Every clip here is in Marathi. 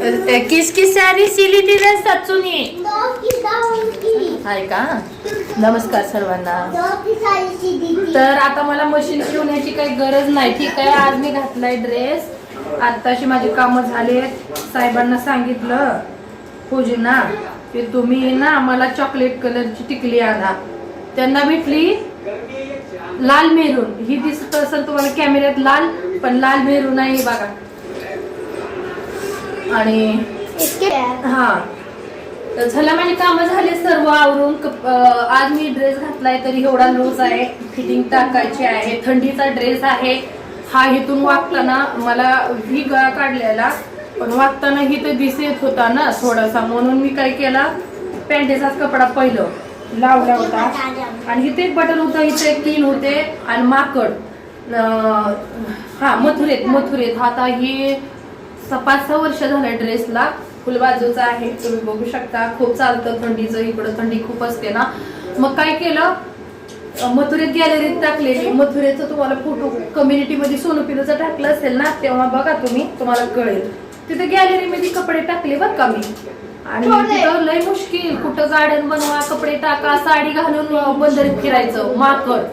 किसकी साडी सिली तिला सचुनी आहे का? नमस्कार सर्वांना. तर आता मला मशीन शिवण्याची काही गरज नाही. ठीक आहे आज मी घातलाय ड्रेस आताशी माझी कामं झालेत. साहेबांना सांगितलं पूजींना की तुम्ही ना मला चॉकलेट कलरची टिकली आणा. त्यांना भेटली लाल मेरून ही दिसत असेल तुम्हाला कॅमेऱ्यात लाल पण लाल मेरून आहे बघा. आणि हा. तर झालं माझी कामं झाले सर्व आवरून. आज मी ड्रेस घातलाय तरी एवढा लूज आहे. फिटिंग टाकायची आहे. थंडीचा ड्रेस आहे. हा इथून वागताना मला ही गळा काढलेला. पण वागताना ही तर दिसत होता ना थोडासा. म्हणून मी काय केला? पॅन्टेचाच कपडा पहिलं लावला होता. आणि इथे एक बटन होतं. इथे तीन होते. आणि माकड. हा मथुरेत मथुरेत. आता ही पाच सहा वर्ष झालं ड्रेसला. फुलबाजूचा आहे तुम्ही बघू शकता. खूप चालतं थंडीचं इकडं थंडी खूप असते ना. मग काय केलं? मथुरेत गॅलरीत टाकलेली. मथुरेचं तुम्हाला फोटो कम्युनिटीमध्ये सोनू पिलूचा टाकलं असेल ना तेव्हा बघा तुम्ही तुम्हाला कळेल. तिथे गॅलरीमध्ये कपडे टाकले बरं का मी. आणि तिथं लय मुश्किल. कुठं गार्डन बनवा कपडे टाका साडी घालून बंदरीत फिरायचं. माकड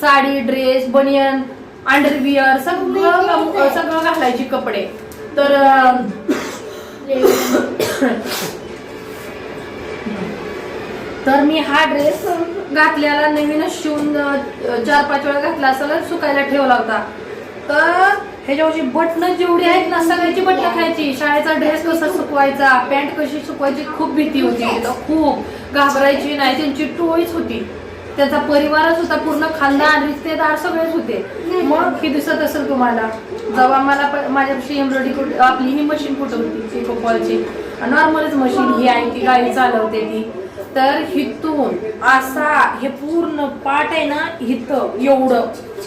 साडी ड्रेस बनियन अंडरविअर सगळं सगळं घालायची कपडे. तर तर मी हा ड्रेस घातलेला नवीनच शिवून चार पाच वेळा घातला असेल सुकायला ठेवला होता. तर ह्याच्यावरची बटणं जेवढी आहेत ना सगळ्याची बटणं खायची. शाळेचा ड्रेस कसा सुकवायचा पॅन्ट कशी सुकवायची खूप भीती होती. तर खूप घाबरायची नाही. त्यांची टोळीच होती. त्याचा परिवारच होता पूर्ण खानदान रिश्तेदार सगळेच होते. मग हे दिसत असेल तुम्हाला. जेव्हा मला पण माझ्यापाशी एम्ब्रॉयडरी कुठ आपली ही मशीन कुठं होती? पिकोफॉलची नॉर्मलच मशीन ही आहे ती गाडी चालवते ती. तर हिथून असा हे पूर्ण पाट आहे ना हिथं एवढं.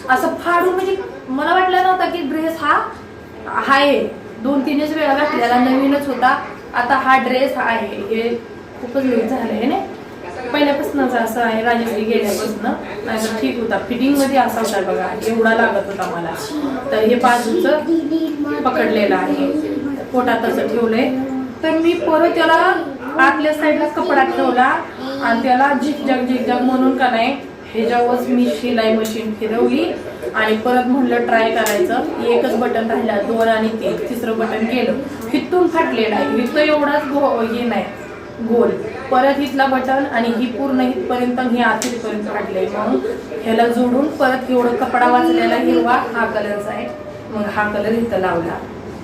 असं फाडून म्हणजे मला वाटलं नव्हता की ड्रेस हा आहे. दोन तीनच वेळा घातलेला नवीनच होता. आता हा ड्रेस आहे. हे खूपच झालं आहे ना? पहिल्यापासूनच असं आहे राजश्री गेल्यापासून. नाहीतर ठीक होता. फिटिंगमध्ये असा होता बघा एवढा लागत होता मला. तर हे बाजूचं पकडलेलं आहे. पोटात असं ठेवलंय. तर मी परत त्याला आतल्या साईडला कपडा ठेवला आणि त्याला झिकझॅक झिकझॅक म्हणून का नाही ह्याच्यावरच मी शिलाई मशीन फिरवली आणि परत म्हणलं ट्राय करायचं. एकच बटन राहिला दोन आणि तीन. तिसरं बटन केलं हिथून फाटलेलं आहे इथं एवढाच गो हे नाही. गोल. परत इथला बटन आणि ही पूर्ण इथपर्यंत ही आत इथपर्यंत फाटले म्हणून ह्याला जोडून परत एवढं कपडा वाचलेला हिरवा हा कलरचा आहे. मग हा कलर इथं लावला.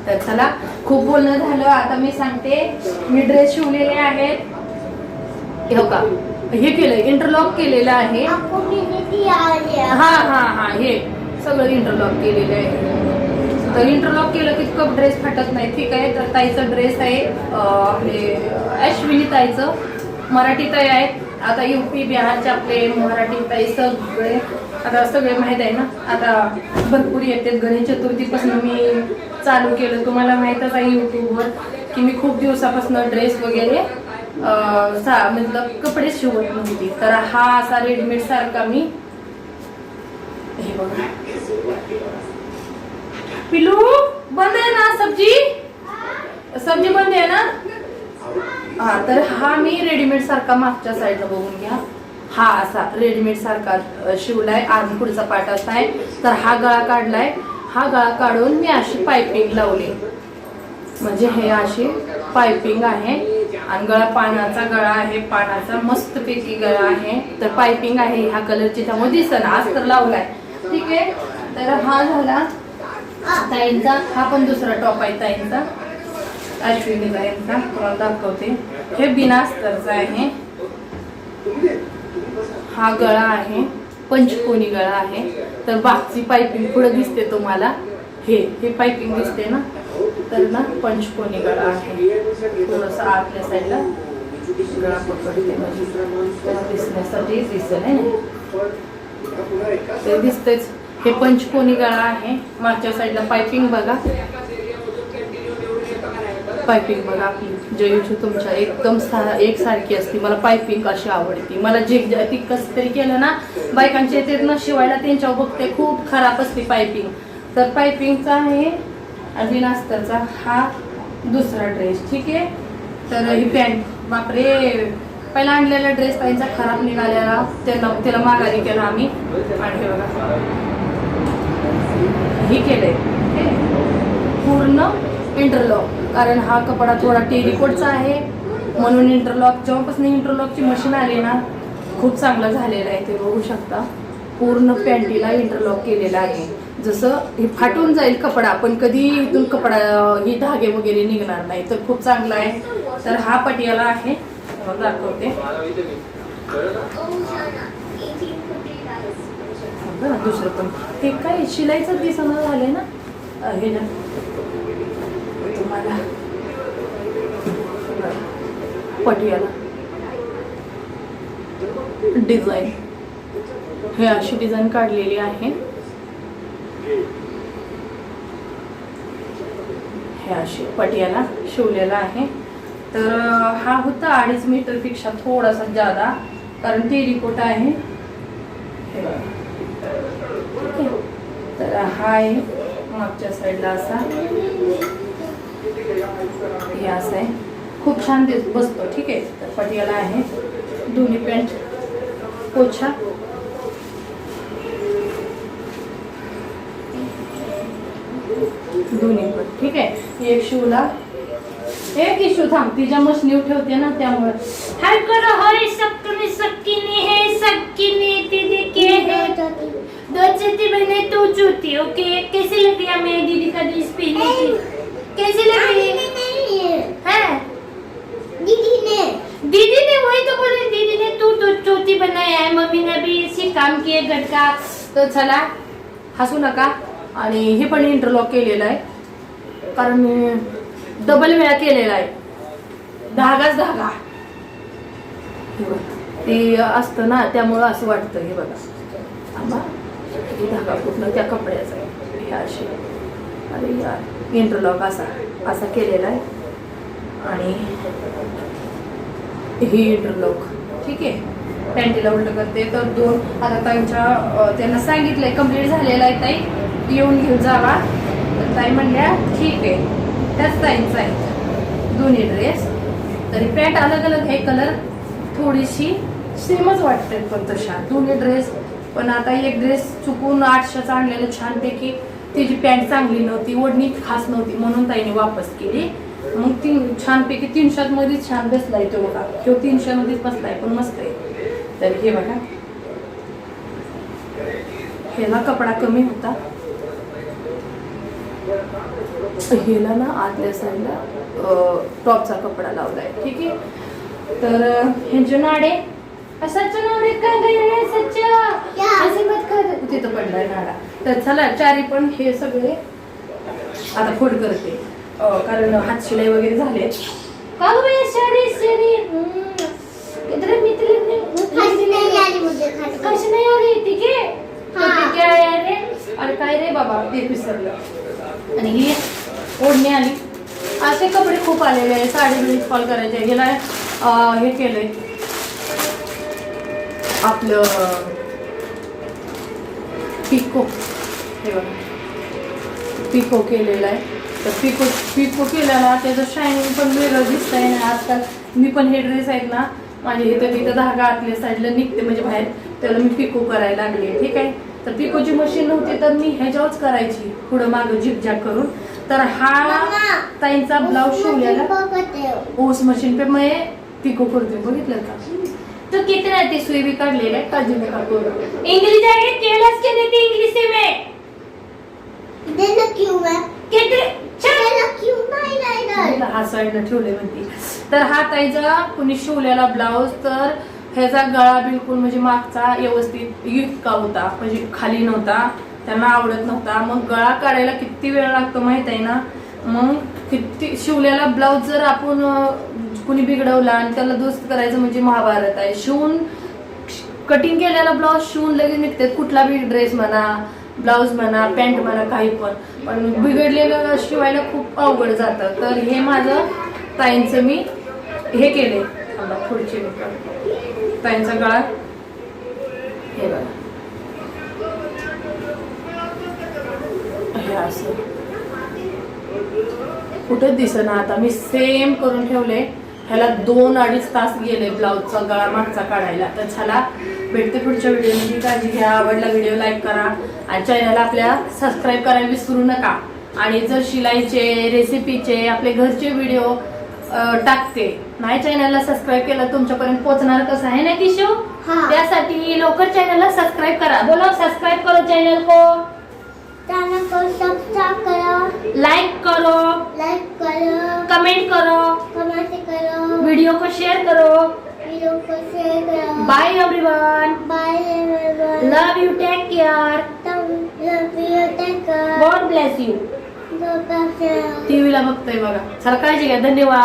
तर चला खूप बोलणं झालं. आता मी सांगते मी ड्रेस शिवलेले आहेत. हे का? हे केलंय इंटरलॉक केलेलं आहे. हा हा हा हे सगळं इंटरलॉक केलेलं आहे. तर इंटरलॉक केलं की कप ड्रेस फाटत नाही. ठीक आहे तर ताईचं ड्रेस आहे आपले अश्विनी ताईचं. मराठी ताई आहेत. आता युपी बिहारचे आपले मराठी ताई सगळे. आता सगळे माहीत आहे ना? आता भरपूर येते गणेश चतुर्थीपासून मी चालू केलं. तुम्हाला माहीतच आहे यूट्यूबवर की मी खूप दिवसापासून ड्रेस वगैरे सा मतलब कपडे शिवत नव्हती. तर हा असा रेडीमेड सारखा मी हे बघा. पिलू बंद आहे ना सब्जी? सब्जी बंद आहे ना? हा तर हा मी रेडीमेड सारखा मागच्या साईडला बघून घ्या. हा असा रेडीमेड सारखा शिवलाय आधी पुढचा पाट असा आहे. तर हा गळा काढलाय. हा गळा काढून मी अशी पायपिंग लावली. म्हणजे हे अशी पायपिंग आहे. आणि गळा पानाचा गळा आहे. पानाचा मस्त पैकी गळा आहे. तर पायपिंग आहे. ह्या कलरची त्यामुळे दिसन. आज तर लावलाय. ठीक आहे? तर हा झाला ताईंचा हा पण दुसरा टॉप आहे ताईंचा. अश्विनी ताईंचा तुम्हाला दाखवते. हे बिनास्तरचा आहे. हा गळा आहे. पंचकोनी गळा आहे. तर बागची पायपिंग पुढे दिसते तुम्हाला. हे हे पायपिंग दिसते ना? तर ना पंचकोनी गळा आहे. थोडस आतल्या साईडला गळा पकडते. दिसण्यासाठी दिसत आहे ते दिसतेच. हे पंचकोनी गळा आहे. मागच्या साईडला पायपिंग बघा. पायपिंग बघा आपली. जयूची तुमच्या एकदम सा एकसारखी असते. मला पायपिंग अशी आवडते. मला जे ती कसं तरी केलं ना बायकांच्या येते ना शिवायला त्यांच्यावर बघते. खूप खराब असते पायपिंग तर पायपिंगचा आहे आणि अस्तरचा हा दुसरा ड्रेस ठीक आहे? तर ही पॅन्ट बापरे! पहिला आणलेला ड्रेस त्यांचा खराब निघालेला. त्याला त्याला माघारी केला आम्ही. आणि बघा. हे केलंय. हे. पूर्ण इंटरलॉक कारण हा कपडा थोडा टेरिकोटचा आहे. म्हणून इंटरलॉक जेव्हापासून इंटरलॉकची मशीन आली ना खूप चांगलं झालेलं आहे ते बघू शकता. पूर्ण पॅन्टीला इंटरलॉक केलेलं आहे. जसं हे फाटून जाईल कपडा पण कधी इथून कपडा ही धागे वगैरे निघणार नाही. तर खूप चांगला आहे. तर हा पटियाला आहे. दाखवते. बघा, दुसरं पण. हे काय शिलाईचं दिसणं झाले ना? हे ना. तुम्हाला. पटियाला डिझाईन. हे अशी डिझाईन काढलेली आहे. हे अशी पटियाला शिवलेला आहे. तर हा होता अडीच मीटरपेक्षा थोडासा जादा कारण ते रिपोर्ट आहे. हे बघा. तर हा आहे मागच्या साईडला असा. हे असं आहे. खूप छान दिस बसतो ठीक आहे. तर पटियाला आहे. दोन्ही पॅन्ट पोछा. दोन्ही पण ठीक आहे. एक शिवला एक इशू थांब तिच्या मशनीव ठेवते ना त्यामुळे. हाय करो होय सक्कने सक्कीनी हे सक्कीनी दीदी के है. दो चीटी बने तू चूती ओके? कैसी लगी हमें दीदी का ड्रेस पहनने की? कैसी लगी? है। दीदी ने। वही तो बोले दीदी ने तू तो चोटी बनाया है मम्मी ने भी इसी काम किए घर का। तर चला हसू नका। आणि हे पण इंटरलॉक केलेलं आहे. कारण डबल वेळा केलेला आहे. धागाच धागा. ते असतं ना त्यामुळं असं वाटतं हे बघा. आम्हा हे धागा कुठनं त्या कपड्याचा आहे. हे अशी. अरे यार इंटरलॉक असा असा केलेला आहे. आणि हे इंटरलॉक ठीक आहे? पॅन्टीला उलट करते. तर दोन आता ताईंच्या त्यांना त्यांना सांगितलंय कंप्लीट झालेलं आहे ताई. येऊन घेऊन जावा. तर ताई म्हणल्या ठीक आहे. त्याच ताईंचा आहे. दोन्ही ड्रेस तरी पॅन्ट अलग अलग आहे कलर थोडीशी सेमच वाटते पण तशा. दोन्ही ड्रेस पण आता एक ड्रेस चुकून आठशेचा आणलेलं छानपैकी तिची पॅन्ट चांगली नव्हती ओढणी खास नव्हती म्हणून ताईने वापस केली. मग ती छानपैकी तीनशात मध्येच छान बसलाय तो बघा. तो तीनशे मध्येच बसलाय पण मस्त आहे. तर हे बघा. ह्याला कपडा कमी होता. ह्याला ना आतल्या साईडला टॉपचा कपडा लावलाय. ठीक आहे? तर ह्यांचे नाडे सच नावरे काय गए सच ऐसे मत कर तिथं पडलाय नाडा? तर चला चारी पण हे सगळे आता फोड करते. कारण हात शिलाई वगैरे झाले. कागो बे शरी शरी इधर मित्र ने कशी नाही आली? ठीक आहे काय आहे रे? अरे काय रे बाबा ते विसरलं. आणि ही ओढणी आली. असे कपडे खूप आलेले आहे साडी फॉल करायचे. गेला हे केलंय. आपलं पिको. हे बघा. पिको केलेलं आहे. तर पिको पिको केलेला त्याचं शायनिंग पण वेगळं दिसत आहे ना आजकाल मी पण हे ड्रेस आहेत ना माझे इथं इथं धागा आतल्या साईडला निघते म्हणजे बाहेर. त्याला मी पिको करायला लागले. ठीक आहे? तर पिकोची मशीन नव्हती तर मी ह्याच्यावरच करायची. पुढं मागं झिकझॅक करून. तर हा ताईंचा ब्लाऊज शिवलेला. ओस मशीन पे मैं पिको करते. बघितलं का? तो कितना ते सुई बी काढलेलं आहे काळजी नका करू इंग्लिश आहे केलंच के देते इंग्लिश से में। कितने चल। हा साईडला ठेवले म्हणते तर हा ताईचा कुणी शिवलेला ब्लाऊज तर ह्याचा गळा बिलकुल म्हणजे मागचा व्यवस्थित इतका होता म्हणजे खाली नव्हता त्यांना आवडत नव्हता. मग गळा काढायला किती वेळ लागतो माहीत आहे ना? मग किती शिवलेला ब्लाऊज जर आपण कुणी बिघडवला आणि त्याला दुरुस्त करायचं म्हणजे महाभारत आहे. शिवून कटिंग केलेला ब्लाऊज शिवून लगेच निघते. कुठला बी ड्रेस म्हणा ब्लाऊज म्हणा पॅन्ट म्हणा काही पण. पण बिघडलेलं शिवायला खूप अवघड जातं. तर हे माझं ताईंचं मी हे केले थांबा, पुढची ताईंचा गळा. हे बघा. हे असं. कुठंच दिसना आता. मी सेम करून ठेवले ह्याला दोन अडीच तास गेले ब्लाऊजचा गळा मागचा काढायला. तर चला भेटते पुढच्या व्हिडिओमध्ये काळजी घ्या आवडला व्हिडिओ लाईक करा. आणि चॅनलला आपल्या सबस्क्राईब करायला विसरू नका. आणि जर शिलाईचे रेसिपीचे आपले घरचे व्हिडिओ टाकते. नाही चॅनलला सबस्क्राईब केलं तुमच्यापर्यंत पोहोचणार कसं आहे ना किशू? हाँ. त्यासाठी लवकर चॅनलला सबस्क्राईब करा. बोला सबस्क्राईब करो चॅनल को. चैनल को सब्सक्राइब करो. लाइक करो. कमेंट करो. कमेंट करो. वीडियो को शेयर करो. वीडियो को शेयर करो. Bye everyone bye everyone love you take care love you take care God bless you God bless you टीव्हीला बघतोय बघा. चला काळजी घ्या. धन्यवाद.